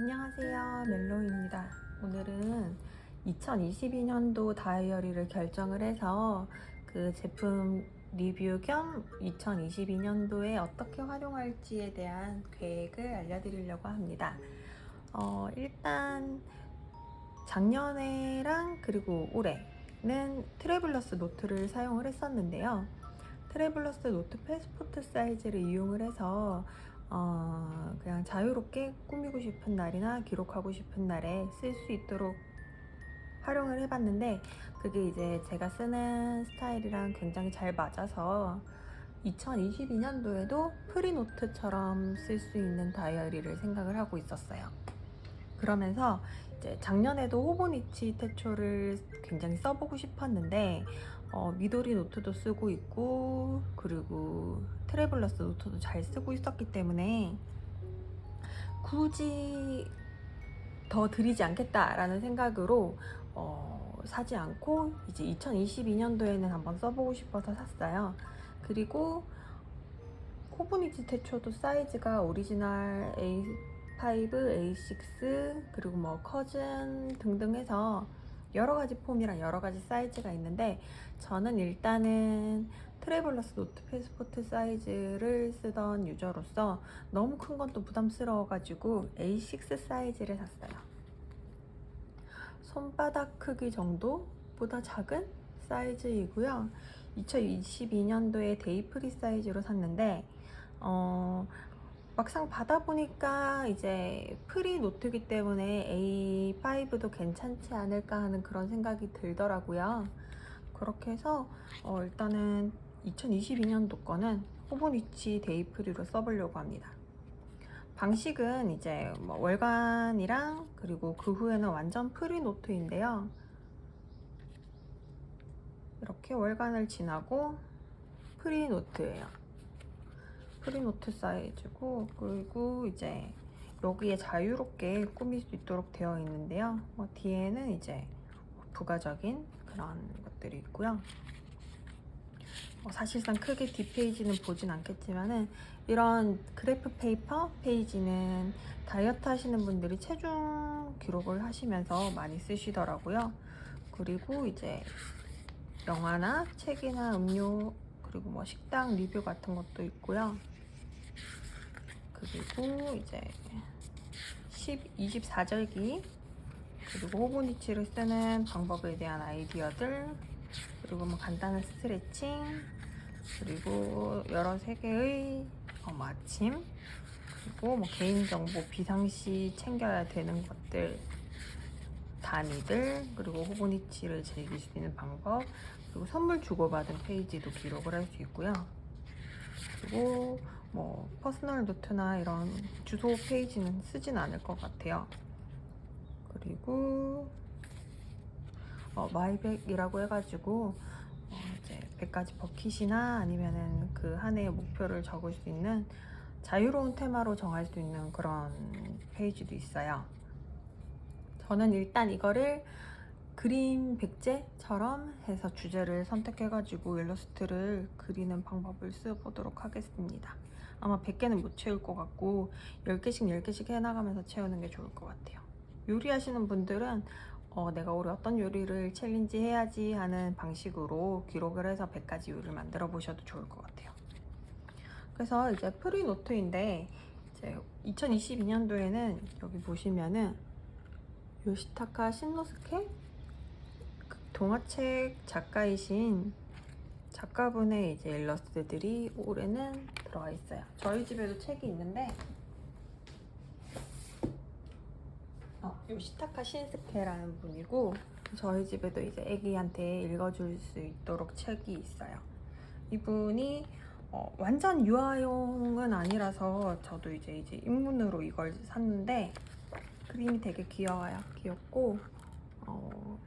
안녕하세요. 멜로입니다. 오늘은 2022년도 다이어리를 결정을 해서 그 제품 리뷰 겸 2022년도에 어떻게 활용할지에 대한 계획을 알려드리려고 합니다. 어, 일단 작년에랑 그리고 올해는 트래블러스 노트를 사용을 했었는데요. 트래블러스 노트 패스포트 사이즈를 이용을 해서 어, 그냥 자유롭게 꾸미고 싶은 날이나 기록하고 싶은 날에 쓸 수 있도록 활용을 해봤는데 그게 이제 제가 쓰는 스타일이랑 굉장히 잘 맞아서 2022년도에도 프리노트처럼 쓸 수 있는 다이어리를 생각을 하고 있었어요. 그러면서 이제 작년에도 호보니치 태초를 굉장히 써보고 싶었는데 어, 미도리 노트도 쓰고 있고 그리고 트래블러스 노트도 잘 쓰고 있었기 때문에 굳이 더 드리지 않겠다라는 생각으로 어, 사지 않고 이제 2022년도에는 한번 써보고 싶어서 샀어요. 그리고 호브니치 태초도 사이즈가 오리지널 A5, A6 그리고 뭐 커즌 등등 해서 여러 가지 폼이랑 여러 가지 사이즈가 있는데 저는 일단은 트래블러스 노트 패스포트 사이즈를 쓰던 유저로서 너무 큰 건 또 부담스러워가지고 A6 사이즈를 샀어요. 손바닥 크기 정도보다 작은 사이즈이고요. 2022년도에 데이프리 사이즈로 샀는데 어, 막상 받아 보니까 이제 프리 노트기 때문에 A5도 괜찮지 않을까 하는 그런 생각이 들더라고요. 그렇게 해서 어, 일단은 2022년도 거는 호보니치 데이프리로 써보려고 합니다. 방식은 이제 뭐 월간이랑 그리고 그 후에는 완전 프리 노트인데요. 이렇게 월간을 지나고 프리 노트예요. 프리노트 사이즈고 그리고 이제 여기에 자유롭게 꾸밀 수 있도록 되어 있는데요. 뭐 뒤에는 이제 부가적인 그런 것들이 있고요. 어, 사실상 크게 뒷페이지는 보진 않겠지만은 이런 그래프 페이퍼 페이지는 다이어트 하시는 분들이 체중 기록을 하시면서 많이 쓰시더라고요. 그리고 이제 영화나 책이나 음료 그리고 뭐 식당 리뷰 같은 것도 있고요. 그리고 이제 10, 24절기. 그리고 호보니치를 쓰는 방법에 대한 아이디어들. 그리고 뭐 간단한 스트레칭. 그리고 여러 세계의 어, 마침. 그리고 뭐 개인정보 비상시 챙겨야 되는 것들. 단위들. 그리고 호보니치를 즐길 수 있는 방법. 그리고 선물 주고받은 페이지도 기록을 할 수 있고요. 그리고 뭐 퍼스널 노트나 이런 주소 페이지는 쓰진 않을 것 같아요. 그리고 어, 마이백이라고 해가지고 어, 이제 100가지 버킷이나 아니면은 그 한 해의 목표를 적을 수 있는 자유로운 테마로 정할 수 있는 그런 페이지도 있어요. 저는 일단 이거를 그림 백제처럼 해서 주제를 선택해가지고 일러스트를 그리는 방법을 써보도록 하겠습니다. 아마 100개는 못 채울 것 같고 10개씩 10개씩 해나가면서 채우는 게 좋을 것 같아요. 요리하시는 분들은 어, 내가 올해 어떤 요리를 챌린지 해야지 하는 방식으로 기록을 해서 100가지 요리를 만들어 보셔도 좋을 것 같아요. 그래서 이제 프리 노트인데 이제 2022년도에는 여기 보시면은 요시타카 신노스케 그 동화책 작가이신 작가분의 이제 일러스트들이 올해는 들어가 있어요. 저희 집에도 책이 있는데 어, 요시타카 신스케라는 분이고 저희 집에도 이제 애기한테 읽어줄 수 있도록 책이 있어요. 이분이 어, 완전 유아용은 아니라서 저도 이제 이제 입문으로 이걸 샀는데 그림이 되게 귀여워요. 귀엽고 어,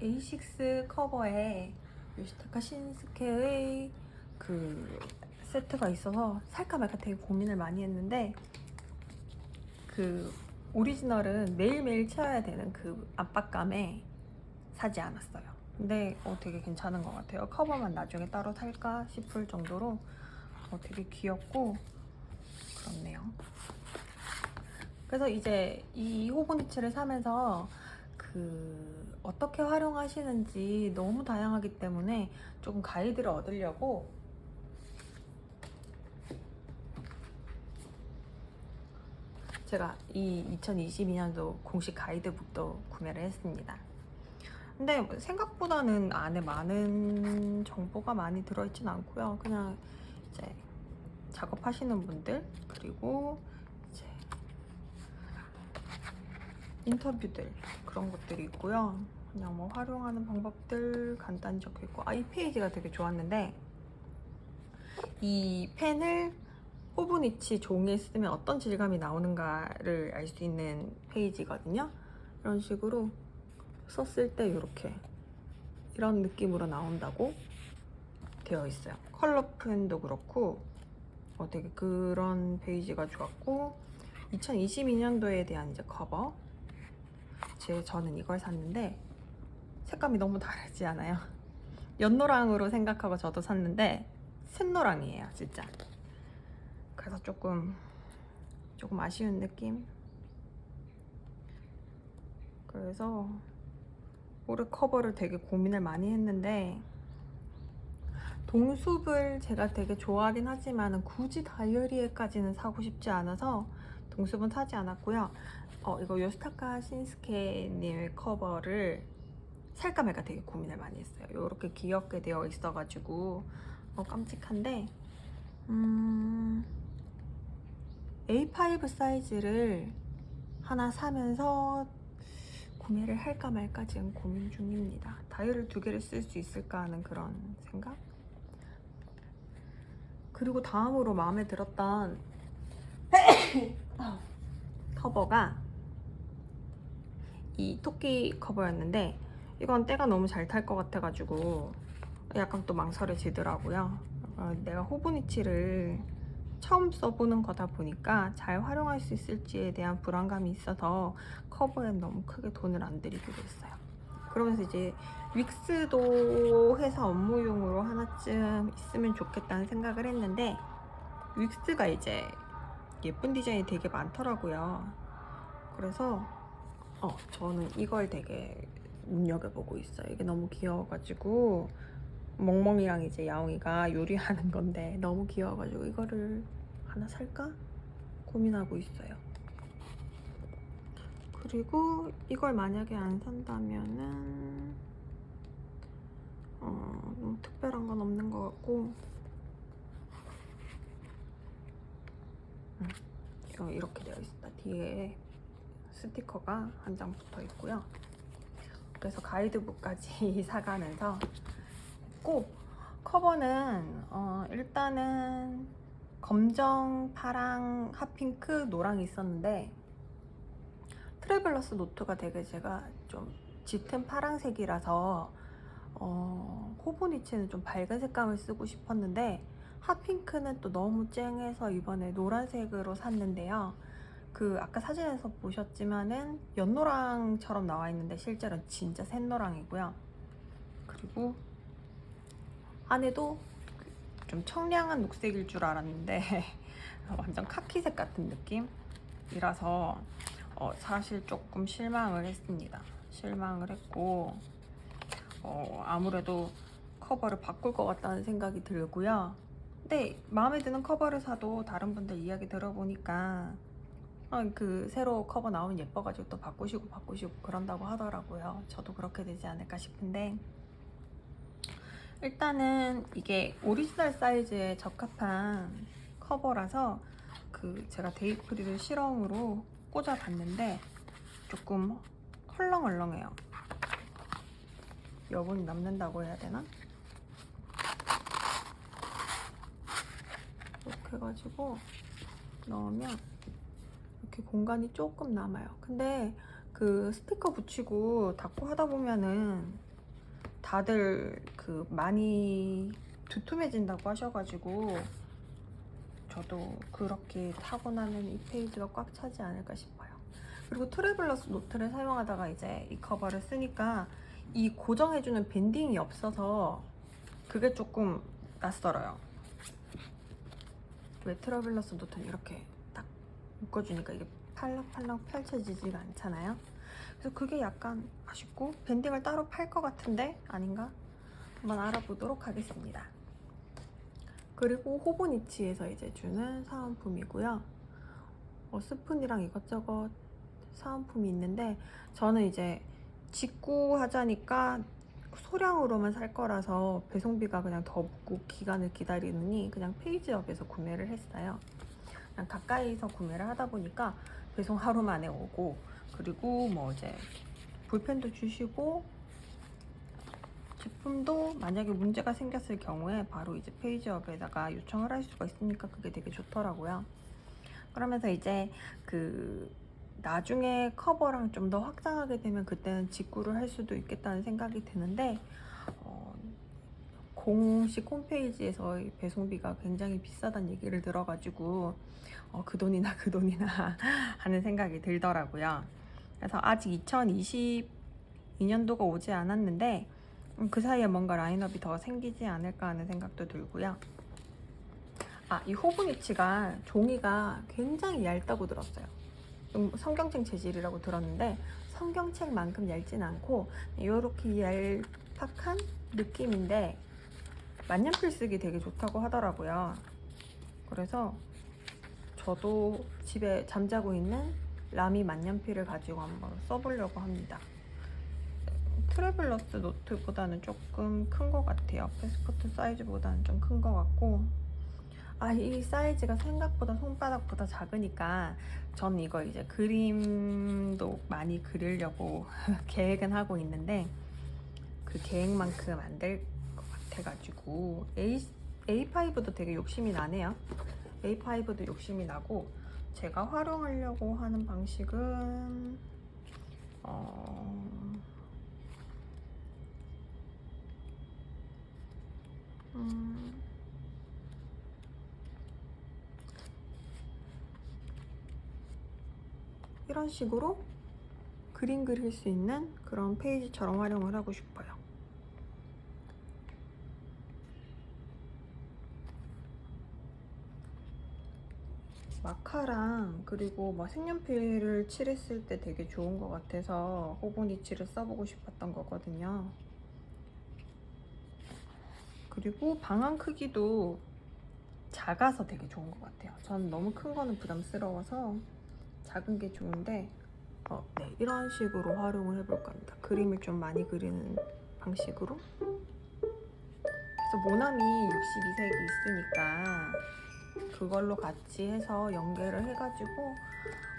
A6 커버에 요시타카 신스케의 그 세트가 있어서 살까 말까 되게 고민을 많이 했는데 그 오리지널은 매일매일 채워야 되는 그 압박감에 사지 않았어요. 근데 어, 되게 괜찮은 것 같아요. 커버만 나중에 따로 살까 싶을 정도로 어, 되게 귀엽고 그렇네요. 그래서 이제 이 호보니치를 사면서 그 어떻게 활용하시는지 너무 다양하기 때문에 조금 가이드를 얻으려고 제가 이 2022년도 공식 가이드북도 구매를 했습니다. 근데 생각보다는 안에 많은 정보가 많이 들어있진 않고요. 그냥 이제 작업하시는 분들 그리고 이제 인터뷰들 그런 것들이 있고요. 그냥 뭐 활용하는 방법들 간단히 적혀 있고 아 이 페이지가 되게 좋았는데 이 펜을 호브니치 종이에 쓰면 어떤 질감이 나오는가를 알 수 있는 페이지거든요. 이런 식으로 썼을 때 이렇게 이런 느낌으로 나온다고 되어 있어요. 컬러 펜도 그렇고 어, 되게 그런 페이지가 좋았고 2022년도에 대한 이제 커버 제 저는 이걸 샀는데 색감이 너무 다르지 않아요? 연노랑으로 생각하고 저도 샀는데 샛노랑이에요 진짜 그래서 조금 조금 아쉬운 느낌 그래서 올해 커버를 되게 고민을 많이 했는데 동숲을 제가 되게 좋아하긴 하지만 굳이 다이어리에까지는 사고 싶지 않아서 동숲은 사지 않았고요. 어, 이거 요스타카 신스케님의 커버를 살까 말까 되게 고민을 많이 했어요. 이렇게 귀엽게 되어 있어가지고 어, 깜찍한데 음, A5 사이즈를 하나 사면서 구매를 할까 말까 지금 고민 중입니다. 다이어를 두 개를 쓸 수 있을까 하는 그런 생각? 그리고 다음으로 마음에 들었던 커버가 이 토끼 커버였는데 이건 때가 너무 잘 탈 것 같아가지고 약간 또 망설여지더라고요. 어, 내가 호브니치를 처음 써보는 거다 보니까 잘 활용할 수 있을지에 대한 불안감이 있어서 커버에 너무 크게 돈을 안 들이기로 했어요. 그러면서 이제 윅스도 회사 업무용으로 하나쯤 있으면 좋겠다는 생각을 했는데 윅스가 이제 예쁜 디자인이 되게 많더라고요. 그래서 어 저는 이걸 되게 눈여겨보고 있어요. 이게 너무 귀여워가지고 멍멍이랑 이제 야옹이가 요리하는 건데 너무 귀여워가지고 이거를 하나 살까 고민하고 있어요. 그리고 이걸 만약에 안 산다면은 어, 너무 특별한 건 없는 것 같고 음, 이렇게 되어 있습니다. 뒤에 스티커가 한 장 붙어 있고요. 그래서 가이드북까지 사가면서 꼭 커버는 어, 일단은 검정, 파랑, 핫핑크, 노랑이 있었는데 트래블러스 노트가 되게 제가 좀 짙은 파랑색이라서 어, 호보니치는 좀 밝은 색감을 쓰고 싶었는데 핫핑크는 또 너무 쨍해서 이번에 노란색으로 샀는데요. 그 아까 사진에서 보셨지만은 연노랑처럼 나와 있는데 실제로는 진짜 샛노랑이고요. 그리고 안에도 좀 청량한 녹색일 줄 알았는데 완전 카키색 같은 느낌이라서 어, 사실 조금 실망을 했습니다. 실망을 했고 어, 아무래도 커버를 바꿀 것 같다는 생각이 들고요. 근데 마음에 드는 커버를 사도 다른 분들 이야기 들어보니까 어, 그 새로 커버 나오면 예뻐가지고 또 바꾸시고 바꾸시고 그런다고 하더라고요. 저도 그렇게 되지 않을까 싶은데 일단은 이게 오리지널 사이즈에 적합한 커버라서 그 제가 데이프리를 실험으로 꽂아봤는데 조금 헐렁헐렁해요. 여분이 남는다고 해야 되나? 이렇게 해가지고 넣으면 이렇게 공간이 조금 남아요. 근데 그 스티커 붙이고 닫고 하다 보면은 다들 그 많이 두툼해진다고 하셔가지고 저도 그렇게 타고 나면 이 페이지가 꽉 차지 않을까 싶어요. 그리고 트래블러스 노트를 사용하다가 이제 이 커버를 쓰니까 이 고정해주는 밴딩이 없어서 그게 조금 낯설어요. 왜 트래블러스 노트는 이렇게 딱 묶어주니까 이게 팔락팔락 펼쳐지지가 않잖아요. 그래서 그게 약간 아쉽고 밴딩을 따로 팔 것 같은데 아닌가? 한번 알아보도록 하겠습니다. 그리고 호보니치에서 이제 주는 사은품이고요. 뭐 스푼이랑 이것저것 사은품이 있는데 저는 이제 직구 하자니까 소량으로만 살 거라서 배송비가 그냥 더 붙고 기간을 기다리느니 그냥 페이지업에서 구매를 했어요. 그냥 가까이서 구매를 하다 보니까 배송 하루 만에 오고 그리고 뭐 이제 볼펜도 주시고 제품도 만약에 문제가 생겼을 경우에 바로 이제 페이지업에다가 요청을 할 수가 있으니까 그게 되게 좋더라고요. 그러면서 이제 그 나중에 커버랑 좀 더 확장하게 되면 그때는 직구를 할 수도 있겠다는 생각이 드는데 어, 공식 홈페이지에서 이 배송비가 굉장히 비싸다는 얘기를 들어가지고 어, 그 돈이나 그 돈이나 하는 생각이 들더라고요. 그래서 아직 2022년도가 오지 않았는데 음, 그 사이에 뭔가 라인업이 더 생기지 않을까 하는 생각도 들고요. 아, 이 호브니치가 종이가 굉장히 얇다고 들었어요. 좀 성경책 재질이라고 들었는데 성경책만큼 얇진 않고 이렇게 얄팍한 느낌인데 만년필 쓰기 되게 좋다고 하더라고요. 그래서 저도 집에 잠자고 있는 라미 만년필을 가지고 한번 써보려고 합니다. 트래블러스 노트보다는 조금 큰 것 같아요. 패스포트 사이즈보다는 좀 큰 것 같고 아, 이 사이즈가 생각보다 손바닥보다 작으니까 전 이거 이제 그림도 많이 그리려고 계획은 하고 있는데 그 계획만큼 안 될 것 같아가지고 A, A5도 되게 욕심이 나네요. A5도 욕심이 나고 제가 활용하려고 하는 방식은 어... 음... 이런 식으로 그림 그릴 수 있는 그런 페이지처럼 활용을 하고 싶어요. 마카랑 그리고 막 색연필을 칠했을 때 되게 좋은 것 같아서 호보니치를 써보고 싶었던 거거든요. 그리고 방안 크기도 작아서 되게 좋은 것 같아요. 전 너무 큰 거는 부담스러워서 작은 게 좋은데 어, 네, 이런 식으로 활용을 해볼까 합니다. 그림을 좀 많이 그리는 방식으로 그래서 모나미 62색이 있으니까 그걸로 같이 해서 연계를 해가지고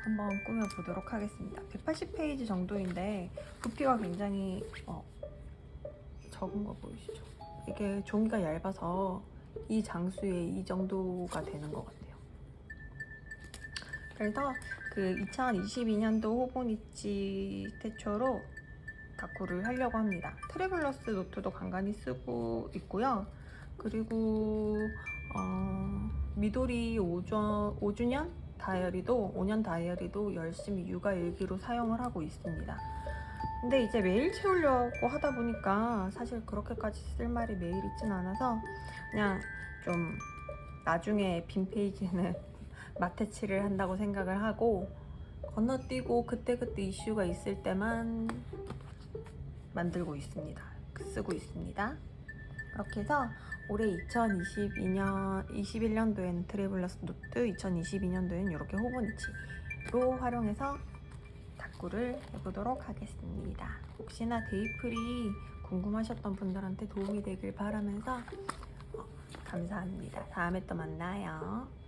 한번 꾸며보도록 하겠습니다. 180페이지 정도인데 부피가 굉장히 어, 적은 거 보이시죠? 이게 종이가 얇아서 이 장수에 이 정도가 되는 것 같아요. 그래서 그 2022년도 호보니치 태초로 다쿠를 하려고 합니다. 트래블러스 노트도 간간히 쓰고 있고요. 그리고 어, 미도리 5주, 5주년 다이어리도 5년 다이어리도 열심히 육아 일기로 사용을 하고 있습니다. 근데 이제 매일 채우려고 하다 보니까 사실 그렇게까지 쓸 말이 매일 있진 않아서 그냥 좀 나중에 빈 페이지는 마테치를 한다고 생각을 하고 건너뛰고 그때그때 이슈가 있을 때만 만들고 있습니다. 쓰고 있습니다. 그렇게 해서 올해 2022년, 21년도에는 트래블러스 노트, 2022년도에는 이렇게 호보니치로 활용해서 다꾸를 해보도록 하겠습니다. 혹시나 데이플이 궁금하셨던 분들한테 도움이 되길 바라면서 어, 감사합니다. 다음에 또 만나요.